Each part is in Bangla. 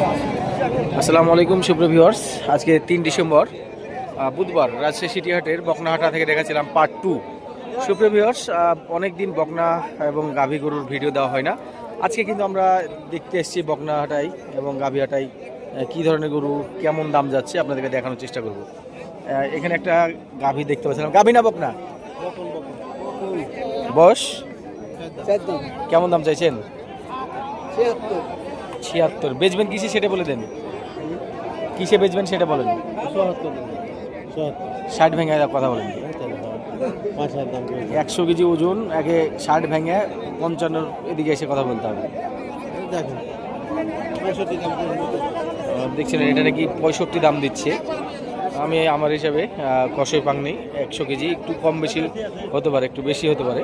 আসসালামু আলাইকুম সুপ্রিয় ভিউয়ার্স আজকে তিন ডিসেম্বর বুধবার রাজশাহী সিটিহাটের বকনাহাটা থেকে দেখাচ্ছিলাম পার্ট টু সুপ্রিয় ভিউয়ার্স অনেক দিন বকনা এবং গাভী গরুর ভিডিও দেওয়া হয় না। আজকে কিন্তু আমরা দেখতে এসেছি বকনাহাটাই এবং গাভীহাটাই কী ধরনের গরু কেমন দাম যাচ্ছে আপনাদেরকে দেখানোর চেষ্টা করব। এখানে একটা গাভী দেখতে পাচ্ছিলাম। গাভী না বকনা? বয়স? কেমন দাম চাইছেন? ছিয়াত্তর। বেচবেন কিসে সেটা বলে দেন। কিসে বেচবেন সেটা বলেন। ষাট ভেঙে কথা বলেন। একশো কেজি ওজন আগে ষাট ভেঙে পঞ্চান্নর এদিকে এসে কথা বলতে হবে। আহ, দেখছিলেন এটা নাকি পঁয়ষট্টি দাম দিচ্ছে। আমি আমার হিসাবে কষই পাং নেই। একশো কেজি একটু কম বেশি হতে পারে একটু বেশি হতে পারে।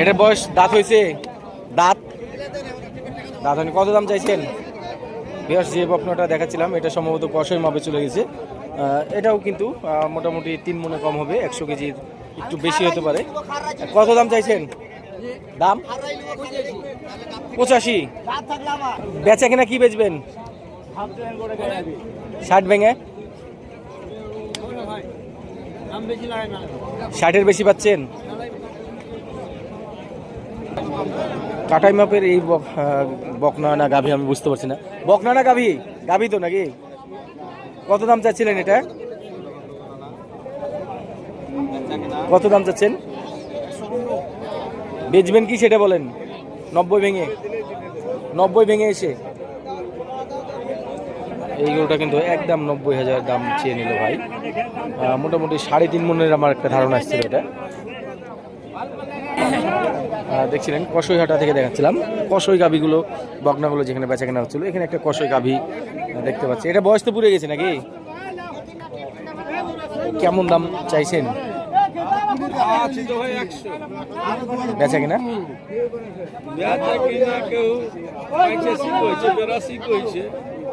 এটার বয়স দাঁত হয়েছে? দাঁত হয়নি কত দাম চাইছেন? বিহার যে বপনাটা দেখাচ্ছিলাম, এটা সম্ভবত কষই মাপে চলে গেছে। এটাও কিন্তু মোটামুটি তিন মনে কম হবে, একশো কেজির একটু বেশি হতে পারে। কত দাম চাইছেন? দাম? পঁচাশি। বেচা কিনা কি বেচবেন? ষাট ভেঙে? ষাটের বেশি পাচ্ছেন? কাটাই মাপের এই বকনা না গাভী আমি বুঝতে পারছি না। বকনা না গাভী? গাভী তো নাকি? কত দাম চাচ্ছিলেন এটা? কত দাম চাচ্ছেন? বেচবেন কি সেটা বলেন। নব্বই ভেঙে। নব্বই ভেঙে এসে। এই গরুটা কিন্তু একদম নব্বই হাজার দাম চেয়ে নিল ভাই। মোটামুটি সাড়ে তিন মনের আমার একটা ধারণা আসছিল এটা। দেখছিলেন কষই হাটা থেকে দেখাচ্ছিলাম। কষই গাভিগুলো বকনাগুলো যেখানে বেচা কেনা হচ্ছিল, এখানে একটা কষই গাভি দেখতে পাচ্ছি। এটা বয়স তো পুড়ে গেছে নাকি? কেমন দাম চাইছেন? বেচা কিনা?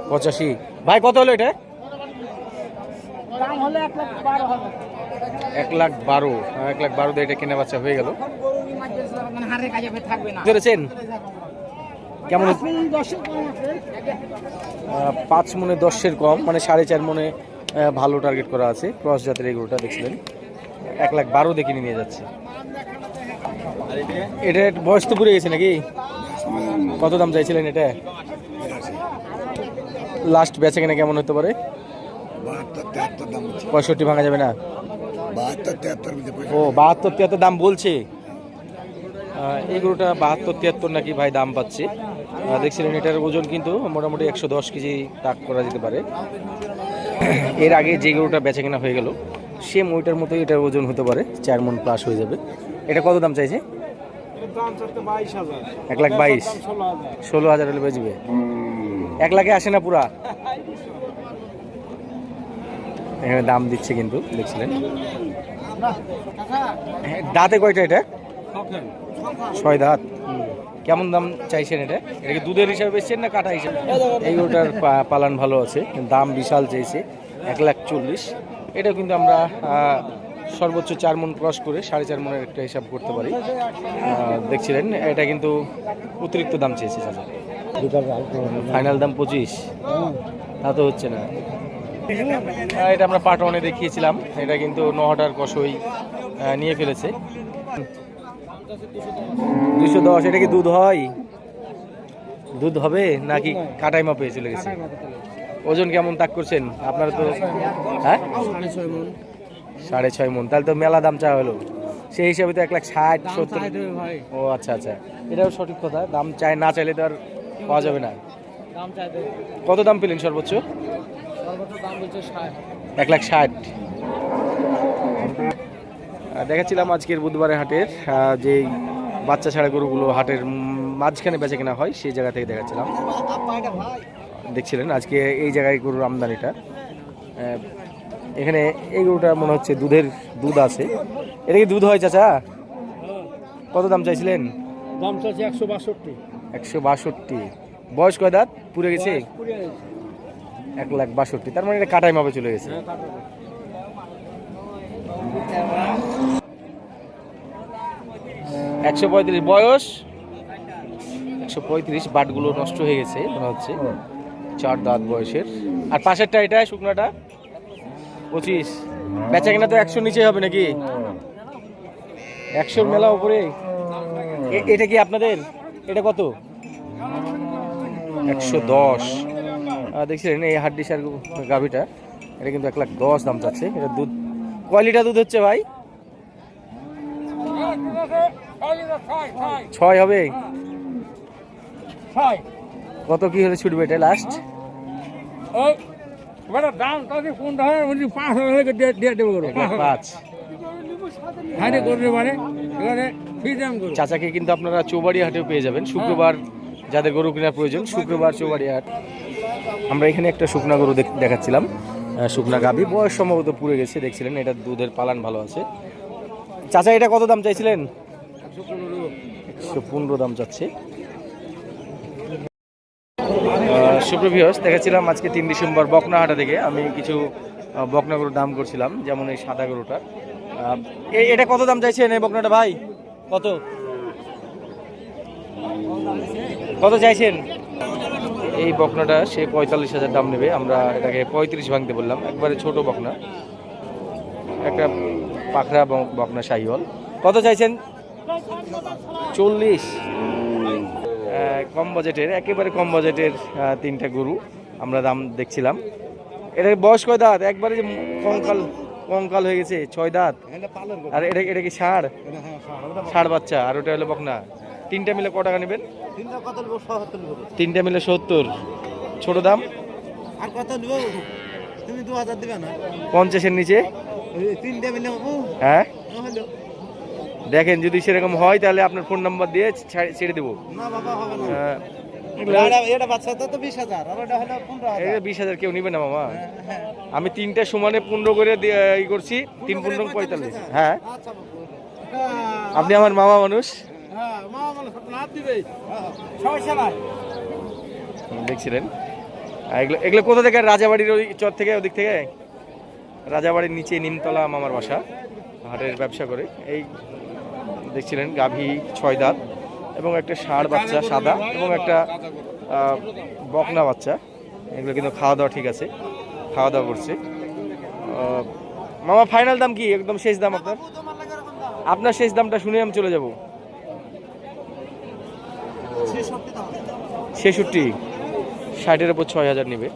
পঁচাশি। ভাই, কত হলো এটা? এক লাখ বারো এক লাখ দিয়ে এটা কেনা বাচ্চা হয়ে গেল। ধরেছেন? কেমন? পাঁচ মনে দশের কম মানে সাড়ে চার মনে ভালো টার্গেট করা আছে। ক্রস জাতের এগুলোটা দেখছিলেন। এক লাখ বারো দেখে নিয়ে যাচ্ছে। এটা বয়স তো পুড়ে গেছে নাকি? কত দাম চাইছিলেন এটা? লাস্ট বেচে কেনা কেমন হতে পারে? পঁয়ষট্টি ভাঙা যাবে না? ও বাহাত্তর তিয়াত্তর দাম বলছে। এই গরুটা বাহাত্তর তিয়াত্তর নাকি ভাই দাম পাচ্ছে। দেখছিলেন এটার ওজন কিন্তু মোটামুটি একশো দশ কেজি তাক করা যেতে পারে। এর আগে যে গরুটা বেচা কেনা হয়ে গেল সেম ওইটার মতোই এটার ওজন হতে পারে চার মন প্লাস হয়ে যাবে। এটা কত দাম চাইছে? এক লাখ বাইশ। ষোলো হাজার হলে বেচবে। এক লাখে আসে না পুরা? এখানে দাম দিচ্ছে কিন্তু দেখছিলেন। দাঁতে কয়টা এটা? ছয় দাঁত। কেমন দাম চাইছেন এটা? এটা কি দুধের হিসাবে বেচছেন না কাটা হিসাবে? এই ওটার পা- পালান ভালো আছে দাম বিশাল চাইছে এক লাখ চল্লিশ। এটা কিন্তু আমরা সর্বোচ্চ চার মন ক্রস করে সাড়ে চার মনের একটা হিসাব করতে পারি। দেখছিলেন এটা কিন্তু অতিরিক্ত দাম চেয়েছে ফাইনাল দাম পঁচিশ। তা তো হচ্ছে না। এটা আমরা পার্ট ওয়ানে দেখিয়েছিলাম। এটা কিন্তু নহটার কষই নিয়ে ফেলেছে। দুশো দশ এটা কি দুধ হয়? দুধ হবে নাকি কাটাই মাপে চলে গেছে? ওজন কেমন তাক করছেন? আপনারা তো হ্যাঁ? সাড়ে ছয় মন। তাহলে তো মেলা দাম চা হলো। সেই হিসাবে তো এক লাখ ষাট সত্তর। ও আচ্ছা আচ্ছা। এটাও সঠিক কথা। দাম চাই না চাইলে তো আর পাওয়া যাবে না। কত দাম পেলেন সর্বোচ্চ? এক লাখ ষাট। দেখাচ্ছিলাম আজকের বুধবারের হাটের যে বাচ্চা ছাড়া গরুগুলো হাটের মাঝখানে বেচে কেনা হয় সেই জায়গা থেকে দেখাচ্ছিলাম। দেখছিলেন আজকে এই জায়গায় গরুর আমদানিটা এখানে এই গরুটা মনে হচ্ছে দুধের দুধ আছে। এটা কি দুধ হয় চাচা? কত দাম চাইছিলেন? দাম একশো বাষট্টি। একশো বাষট্টি। বয়স কয় দাঁত? পুরে গেছে। এক লাখ বাষট্টি। তার মানে এটা কাটাই মাপে চলে গেছে। একশো পঁয়ত্রিশ বয়স। একশো পঁয়ত্রিশ বাটগুলো নষ্ট হয়ে গেছে মনে হচ্ছে। চার দাঁত বয়সের। আর পাশেরটা এটা শুকনাটা? পঁচিশ। বেচা কিনা তো একশো নিচে হবে নাকি? একশোর মেলা উপরে। এ- এটা কি আপনাদের? এটা কত? একশো দশ। দেখছিলেন এই হাড্ডিসার গাভিটা? এটা কিন্তু এক লাখ দশ দাম চাচ্ছে। এটা দুধ কয় লিটার দুধ হচ্ছে ভাই? ছয় হবে? কত কি হলে ছুটবে এটা লাস্ট চাচাকে কিন্তু আপনারা চৌবাড়ি হাটেও পেয়ে যাবেন। শুক্রবার যাদের গরু কেনার প্রয়োজন, শুক্রবার চৌবাড়ি হাট। আমরা এখানে একটা শুকনা গরু দেখ- দেখাচ্ছিলাম শুকনা গাভি। বয়স সম্ভবত পুড়ে গেছে, দেখছিলেন, এটা দুধের পালান ভালো আছে। চাচা, এটা কত দাম চাইছিলেন? একশো পনেরো দাম চাচ্ছে। সুপ্রভিয়স দেখাচ্ছিলাম আজকে তিন ডিসেম্বর বকনাহাটা থেকে। আমি কিছু বকনা গরুর দাম করছিলাম, যেমন এই সাদা গরুটার। এটা কত দাম চাইছেন এই বকনাটা ভাই? কত? কত চাইছেন? এই বকনাটা সে পঁয়তাল্লিশ হাজার দাম নেবে। আমরা এটাকে পঁয়ত্রিশ ভাঙতে বললাম। একবারে ছোট বকনা। একটা পাখরা বক- বকনা শাহিওয়াল কত চাইছেন? চল্লিশ। কম বাজেটের একেবারে কম বাজেটের তিনটা গরু আমরা দাম দেখছিলাম। এটা বয়স কয় দাঁত? একবারে যে কঙ্কাল কঙ্কাল হয়ে গেছে ছয় দাঁত। আর এটা এটা কি ষাড়। ষাড় বাচ্চা আর ওটা হলো বকনা। তিনটা মিলে ক টাকা নেবেন? তিনটা মিলে সত্তর। ছোট দাম? আর কত নিব? তুমি দু হাজার দিবে না? পঞ্চাশের নিচে? তিনটে মিলে হ্যাঁ? দেখেন যদি সেরকম হয় তাহলে আপনার ফোন নাম্বার দিয়ে ছেড়ে দেবো। না বাবা হবে না। বিশ হাজার। কেউ নিবে না মামা। হ্যাঁ আমি তিনটা সমানে পনেরো করে ই করছি তিন পনেরো পঁয়তাল্লিশ। হ্যাঁ। আচ্ছা আপনি আমার মামা মানুষ। হ্যাঁ দেখছিলেন? এগুলো এগুলো কোথা থেকে? রাজাবাড়ির ওই চর থেকে, ওদিক থেকে? রাজাবাড়ির নিচে নিমতলা মামার বাসা। হাটের ব্যবসা করে। এই দেখছিলেন, গাভী ছয় দাঁত এবং একটা ষাঁড় বাচ্চা সাদা এবং একটা বকনা বাচ্চা। এগুলো কিন্তু খাওয়া দাওয়া ঠিক আছে। খাওয়া দাওয়া করছে মামা ফাইনাল দাম কি? একদম শেষ দাম আপনার? আপনার শেষ দামটা শুনে আমি চলে যাব। ছেষট্টি, ষাটের ওপর ছয় হাজার নেবে।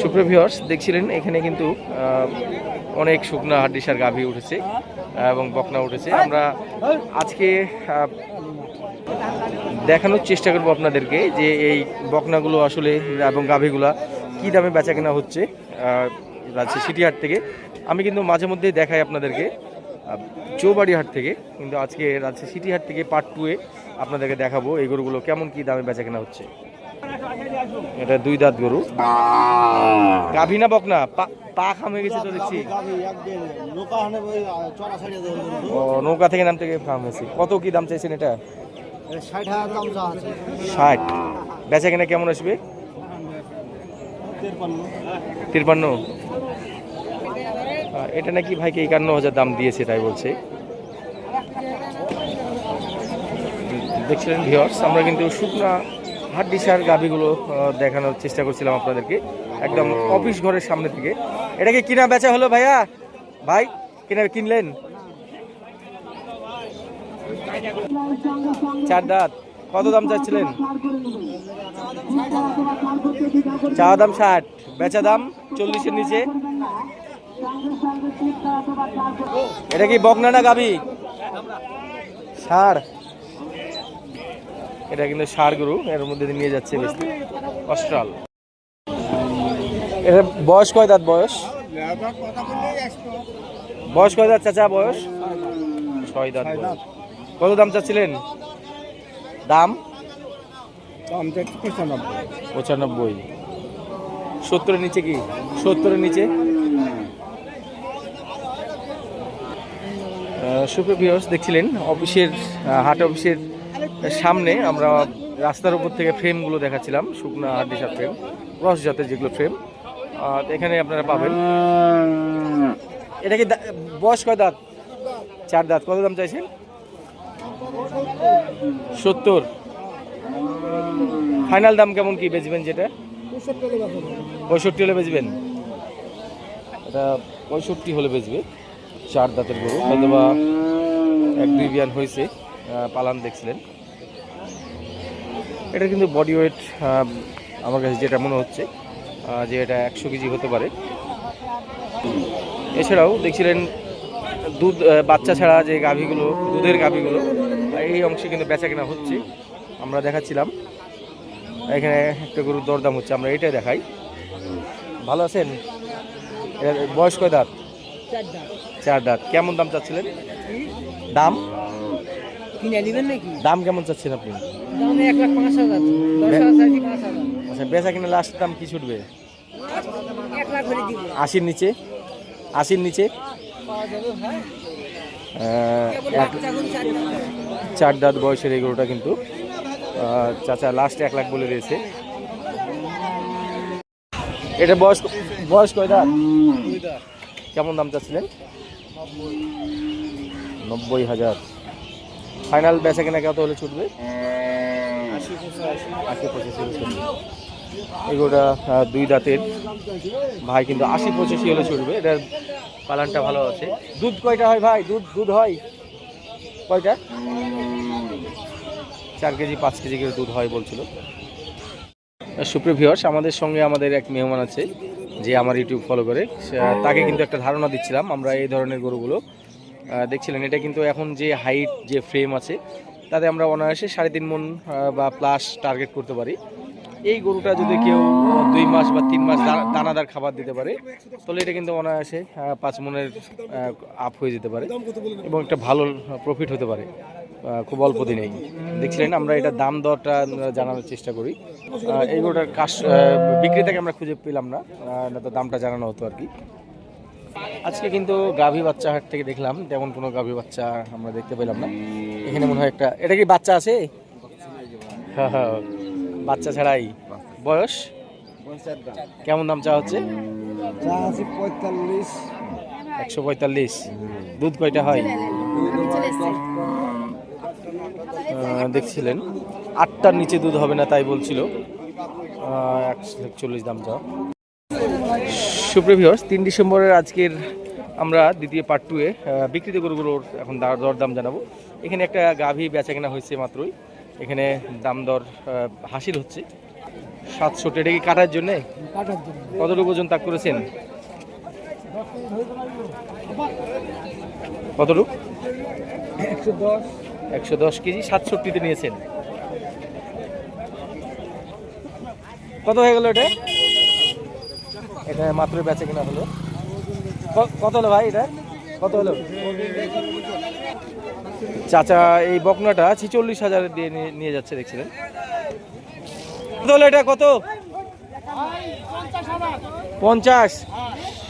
সুপ্রভিয়র্স দেখছিলেন, এখানে কিন্তু অনেক শুকনা হাড্ডিসার গাভী উঠেছে এবং বকনা উঠেছে। আমরা আজকে দেখানোর চেষ্টা করব আপনাদেরকে যে এই বকনাগুলো আসলে, এবং গাভীগুলা কী দামে বেচা কেনা হচ্ছে রাজশাহী সিটি হাট থেকে। আমি কিন্তু মাঝে মধ্যে দেখাই আপনাদেরকে। আহ, চৌবাড়ি হাট থেকে কিন্তু আজকে রাজশাহী সিটি হাট থেকে পার্ট টুয়ে আপনাদেরকে দেখাবো এই গরুগুলো কেমন কি দামে বেচা কেনা হচ্ছে। এটা দুই দাঁত গরু। গাভী না বকনা? পা খাম গেছে তো দেখছি। নৌকা থেকে নাম থেকে ফার্ম হয়েছে। কত কি দাম চাইছেন এটা? ষাট। বেচা কেনা কেমন আসবে? তিরপান্ন। এটা নাকি ভাইকে একান্ন হাজার দাম দিয়েছে, তাই বলছে। দেখছিলেন ভিওর্স আমরা কিন্তু শুকনা হাড্ডিসার গাভিগুলো দেখানোর চেষ্টা করছিলাম আপনাদেরকে। একদম অফিস ঘরের সামনে থেকে। এটা কি কিনা বেচা হলো ভাইয়া? ভাই, কিনা কিনলেন? চার দাঁত। কত দাম চাচ্ছিলেন? চা দাম ষাট, বেচা দাম চল্লিশের নিচে। এটা কি বকনা না গাবি ষাড় এটা কিন্তু ষাড় গরু এর মধ্যে নিয়ে যাচ্ছে বেশি অস্ট্রাল। এটা বয়স কয় দাঁত বয়স? বয়স কয় দাঁত চাচা বয়স? ছয় দাঁত কত দাম চাচ্ছিলেন? দাম? দাম পঁচানব্বই। পঁচানব্বই। সত্তরের নিচে কি? সত্তরের নিচে? সুপ্রভিয়স দেখছিলেন অফিসের হাট অফিসের সামনে আমরা রাস্তার উপর থেকে ফ্রেমগুলো দেখাচ্ছিলাম, শুকনা হাড্ডিসার ফ্রেম ক্রস জাতের যেগুলো ফ্রেম এখানে আপনারা পাবেন এটা কি বয়স কয় দাঁত? চার দাঁত। কত দাম চাইছেন? সত্তর। ফাইনাল দাম কেমন কি বেচবেন যেটা? পঁয়ষট্টি হলে বেচবেন। এটা পঁয়ষট্টি হলে বেচবে। চার দাঁতের গরু হয়তো বা এক দুই বিয়ান হয়েছে পালান দেখছিলেন। এটা কিন্তু বডি ওয়েট আমার কাছে যেটা মনে হচ্ছে যে এটা একশো কেজি হতে পারে। এছাড়াও দেখছিলেন দুধ বাচ্চা ছাড়া যে গাভীগুলো, দুধের গাভীগুলো, এই অংশে কিন্তু বেচা কেনা হচ্ছে। আমরা দেখাচ্ছিলাম। এখানে একটা গরুর দরদাম হচ্ছে, আমরা এটাই দেখাই। ভালো আছেন? এর বয়স কয় দাঁত? চার দাঁত। কেমন দাম চাচ্ছিলেন? দাম? কিনে নেবেন নাকি? দাম কেমন চাচ্ছেন আপনি? এক লাখ পাঁচ হাজার। আচ্ছা বেচা কিনা লাস্ট দাম কি ছুটবে? এক লাখ করে দিব। আশির নিচে? আশির নিচে? এখন চার। দাঁত। বয়সের এই গরুটা কিন্তু চাচা লাস্ট এক লাখ বলে দিয়েছে। এটা বয়স বয়স কয় দাঁত। কেমন দাম চাচ্ছিলেন? নব্বই হাজার। ফাইনাল বেচা কেনা কত হলে ছুটবে? আশি পঁচাশি এগুলোটা দুই দাঁতের ভাই কিন্তু আশি পঁচাশি হলে ছুটবে। এটার পালানটা ভালো আছে। দুধ কয়টা হয় ভাই? দুধ দুধ হয়? কয়টা? চার কেজি, পাঁচ কেজি করে দুধ হয় বলছিল। সুপ্রিয় ভিউয়ার্স আমাদের সঙ্গে আমাদের এক মেহমান আছে। যে আমার ইউটিউব ফলো করে তাকে কিন্তু একটা ধারণা দিচ্ছিলাম আমরা এই ধরনের গরুগুলো দেখছিলেন। এটা কিন্তু এখন যে হাইট যে ফ্রেম আছে, তাতে আমরা অনায়াসে সাড়ে তিন মন বা প্লাস টার্গেট করতে পারি। এই গরুটা যদি কেউ দুই মাস বা তিন মাস দানাদার খাবার দিতে পারে, তাহলে এটা কিন্তু অনায়াসে পাঁচ মনের আপ হয়ে যেতে পারে এবং একটা ভালো প্রফিট হতে পারে। খুব অল্প দিনেই। দেখছিলেন আমরা এটা দাম দরটা জানানোর চেষ্টা করি। এই গরুটার কাশ বিক্রেতাকে আমরা খুঁজে পেলাম না তো দামটা জানানো হতো আর কি। আজকে কিন্তু গাভী বাচ্চা হাট থেকে দেখলাম তেমন কোনো গাভী বাচ্চা আমরা দেখতে পেলাম না। এখানে মনে হয় একটা এটা কি বাচ্চা আছে? হ্যাঁ হ্যাঁ বাচ্চা ছাড়াই। বয়স? কেমন দাম চা হচ্ছে? পঁয়তাল্লিশ। একশো পঁয়তাল্লিশ। দুধ কয়টা হয়? দেখছিলেন। আটটার নিচে দুধ হবে না, তাই বলছিল। একশো একচল্লিশ দাম চা সুপ্রিভিয়র্স তিন ডিসেম্বরের আজকের আমরা দ্বিতীয় পার্ট টুয়ে বিক্রিত গরুগুলোর এখন দর দরদাম জানাব। এখানে একটা গাভী বেচা কেনা হয়েছে মাত্রই। এখানে দাম দর হাসিল হচ্ছে। সাতশো এটা কি কাটার জন্যে? কতটুকু ওজন তাক করেছেন? কতটুকু? একশো দশ একশো দশ কেজি, সাতষট্টিতে নিয়েছেন। কত হয়ে গেল এটা? এটা মাত্র বেচে কিনা হলো। কত হলো ভাই এটা? কত হলো? চাচা, এই বকনাটা ছিচল্লিশ হাজার দিয়ে নিয়ে যাচ্ছে, দেখছিলেন। কত হলো এটা? কত? পঞ্চাশ।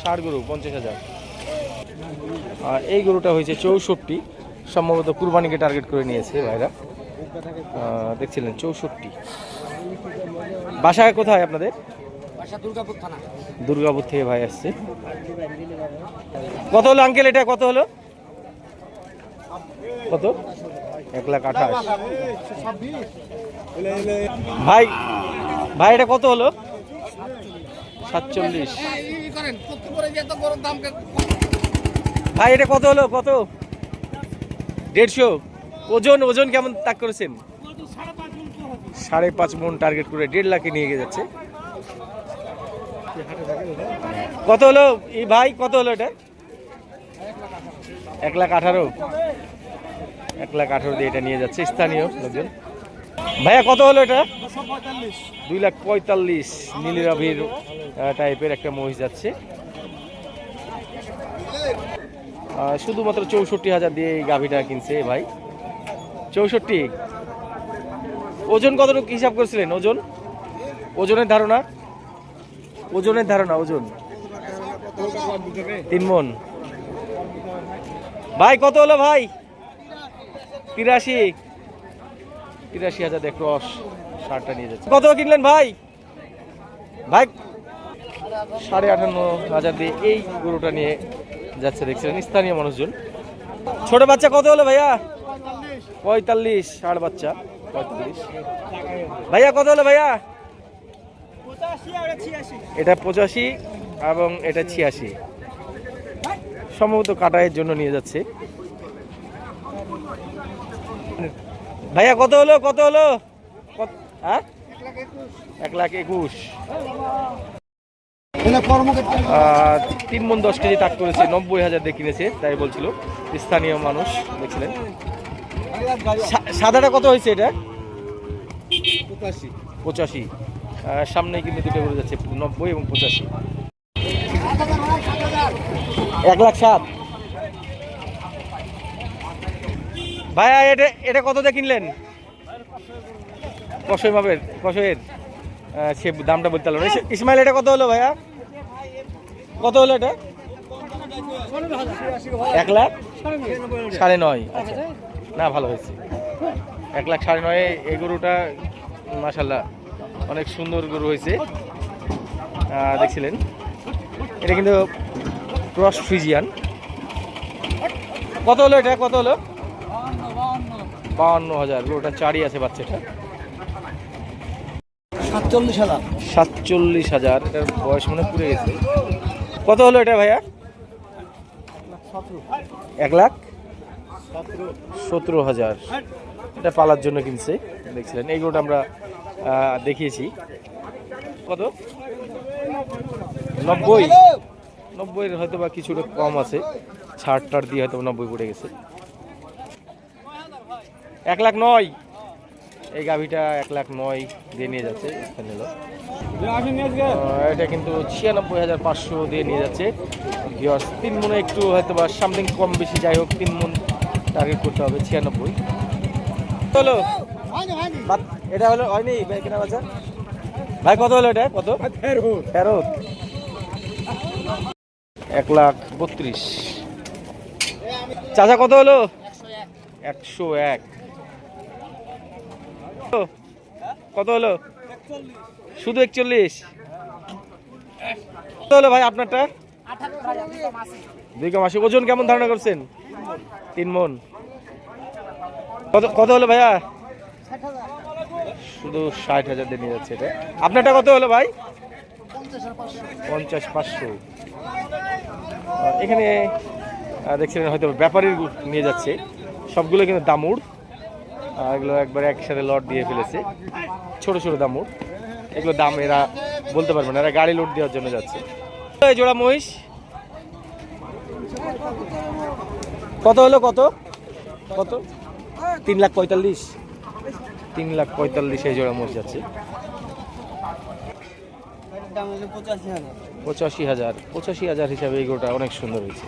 ষাট গরু, পঞ্চাশ হাজার। আর এই গরুটা হয়েছে চৌষট্টি। সম্ভবত কুরবানিকে টার্গেট করে নিয়েছে ভাইরা। দেখছিলেন চৌষট্টি। বাসা কোথায় আপনাদের? দুর্গাপুর থানা। দুর্গাপুর থেকে ভাই আসছে। কত হলো আঙ্কেল এটা? কত হলো? কত? এক লাখ আঠাশ। ভাই ভাই এটা কত হলো? সাতচল্লিশ। ভাই এটা কত হলো? কত? দেড়শো? ওজন ওজন কেমন তাক করেছেন সাড়ে পাঁচ মন টার্গেট করে দেড় লাখে নিয়ে গিয়ে যাচ্ছে। কত হলো? এই ভাই, কত হলো এটা? এক লাখ আঠারো। এক লাখ আঠারো দিয়ে এটা নিয়ে যাচ্ছে স্থানীয় লোকজন। ভাইয়া, কত হলো এটা? দুই লাখ পঁয়তাল্লিশ। নীলিরাভির টাইপের একটা মহিষ যাচ্ছে। শুধুমাত্র চৌষট্টি হাজার দিয়ে এই গাভিটা কিনছে ভাই। চৌষট্টি। ওজন কতটুকু হিসাব করেছিলেন? ওজন? ওজনের ধারণা? ওজনের ধারণা, ওজন। তিন মন। ভাই, কত হলো ভাই? তিরাশি। তিরাশি হাজার দিয়ে ক্রস শার্টটা নিয়ে যাচ্ছে। কত কিনলেন ভাই? ভাই, সাড়ে আটান্ন হাজার দিয়ে এই গরুটা নিয়ে যাচ্ছে দেখছিলেন স্থানীয় মানুষজন। ছোট বাচ্চা কত হলো ভাইয়া? পঁয়তাল্লিশ, ষাট বাচ্চা, পঁয়তাল্লিশ। ভাইয়া, কত হলো ভাইয়া? এটা পঁচাশি এবং এটা ছিয়াশি। সম্ভবত কাটাইয়ের জন্য নিয়ে যাচ্ছে। ভাইয়া, কত হলো কত হলো? হ্যাঁ? এক লাখ একুশ। তিন মন দশ কেজি তাক করেছে নব্বই হাজার দিয়ে কিনেছে তাই বলছিল। স্থানীয় মানুষ দেখছিলেন সাদাটা কত হয়েছে এটা? পঁচাশি। সামনে কিন্তু দুটো করে যাচ্ছে নব্বই এবং পঁচাশি। এক লাখ সাত। ভাইয়া এটা এটা কত দিয়ে কিনলেন? কষই ভাবের কষয়ের সে দামটা বলতে পারল না। ইস- ইসমাইল এটা কত হলো ভাইয়া? কত হলো এটা? এক লাখ? সাড়ে নয়। আচ্ছা। না ভালো হয়েছে। এক লাখ সাড়ে নয় এই গরুটা মাসাল্লাহ অনেক সুন্দর গরু হয়েছে। দেখছিলেন? এটা কিন্তু ক্রস ফ্রিজিয়ান। কত হলো এটা? কত হলো? বাউন্ন হাজার। গরুটা চারই আছে বাচ্চাটা। সাতচল্লিশ হাজার। সাতচল্লিশ হাজার। এটার বয়স মনে পুড়ে গেছে। কত হলো এটা ভাইয়া? এক লাখ? সতেরো হাজার। এটা পালার জন্য কিনছে, দেখছিলেন। এই আমরা দেখিয়েছি। কত? নব্বই। নব্বইয়ের হয়তো বা কিছুটা কম আছে। ছাড় টাড় দিয়ে হয়তো নব্বই পড়ে গেছে। এক লাখ নয়। এই গাভিটা এক লাখ নয় দিয়ে নিয়ে যাচ্ছে। এখানে এটা কিন্তু ছিয়ানব্বই হাজার পাঁচশো দিয়ে নিয়ে যাচ্ছে। তিন মনে একটু হয়তো বা সামথিং কম বেশি যাই হোক তিন মন টার্গেট করতে হবে ছিয়ানব্বই। হলো এটা হলো হয়নি কেনা বাচ্চা ভাই কত হলো এটা? কত? ফেরত। এক লাখ বত্রিশ। চাচা কত হলো? একশো এক। কত হলো? শুধু একচল্লিশ। হলো ভাই আপনারটা? দুই মাসে ওজন কেমন ধারণা করছেন? তিন মন। কত কত হলো ভাইয়া? শুধু ষাট হাজার দিয়ে নিয়ে যাচ্ছে এটা। আপনারটা কত হলো ভাই? পঞ্চাশ পাঁচশো। এখানে দেখছিলেন হয়তো ব্যাপারীর নিয়ে যাচ্ছে। সবগুলো কিন্তু দামুড়। এগুলো একবার একসাথে লট দিয়ে ফেলেছে। ছোট ছোট দামুড়। এগুলো দাম এরা বলতে পারবে না, এরা গাড়ি লোড দেওয়ার জন্য যাচ্ছে। জোড়া মহিষ। কত হলো কত? কত? তিন লাখ পঁয়তাল্লিশ। তিন লাখ পঁয়তাল্লিশ এই জোড়া মহিষ যাচ্ছে। পঁচাশি হাজার। পঁচাশি হাজার হিসাবে এই গরুটা অনেক সুন্দর হয়েছে।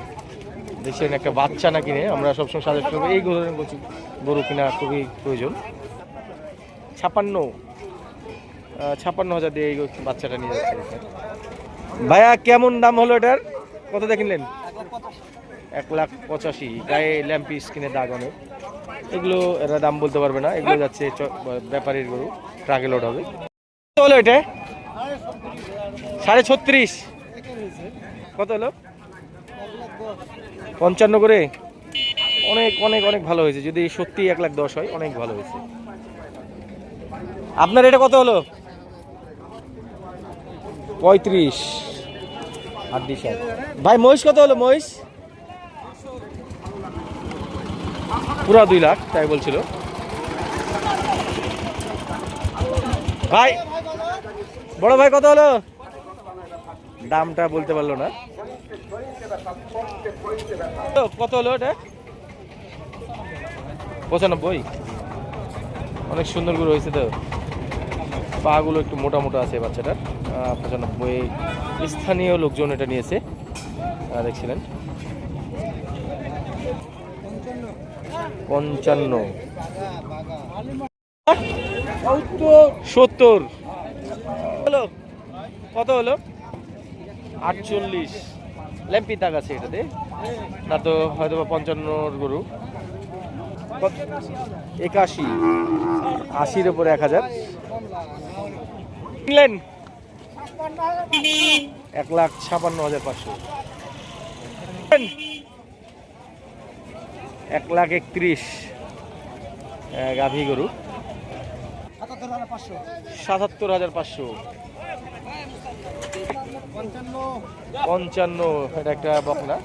দেখছেন একটা বাচ্চা না কিনে আমরা সবসময় সাজেস্ট করব, এই গরু কিনা খুবই প্রয়োজন। ছাপান্ন। আহ, ছাপান্ন হাজার দিয়ে এই বাচ্চাটা নিয়ে যাচ্ছে। ভাইয়া কেমন দাম হলো এটার? কত দিয়ে কিনলেন? এক লাখ পঁচাশি। গায়ে ল্যাম্পি কিনে দাগ অনেক। এগুলো এরা দাম বলতে পারবে না। এগুলো যাচ্ছে ব্যাপারীর গরু। ট্রাকে লোড হবে। কত হলো এটা? সাড়ে ছত্রিশ। কত হলো? পঞ্চান্ন করে? অনেক অনেক অনেক ভালো হয়েছে। যদি সত্যি এক লাখ দশ হয় অনেক ভালো হয়েছে। আপনার এটা কত হলো? পঁয়ত্রিশ। ভাই, মহিষ কত হলো, মহিষ? পুরা দুই লাখ, তাই বলছিল। ভাই, বড় ভাই কত হলো? দামটা বলতে পারল না। কত হলো এটা? পঁচানব্বই। অনেক সুন্দর গরু হয়েছে তো। পাগুলো একটু মোটা মোটা আছে বাচ্চাটার। পঁচানব্বই স্থানীয় লোকজন এটা নিয়েছে। দেখছিলেন। পঞ্চান্ন। সত্তর। হলো, কত হলো? আটচল্লিশ। ল্যাম্পি দাগ আছে এটাতে। না তো হয়তো পঞ্চান্নর গরু। একাশি। আশির উপরে এক হাজার। কিনলেন এক লাখ ছাপান্ন হাজার পাঁচশো। এক লাখ একত্রিশ গাভী গরু। সাতাত্তর হাজার পাঁচশো। পঞ্চান্ন, এটা একটা বকনা।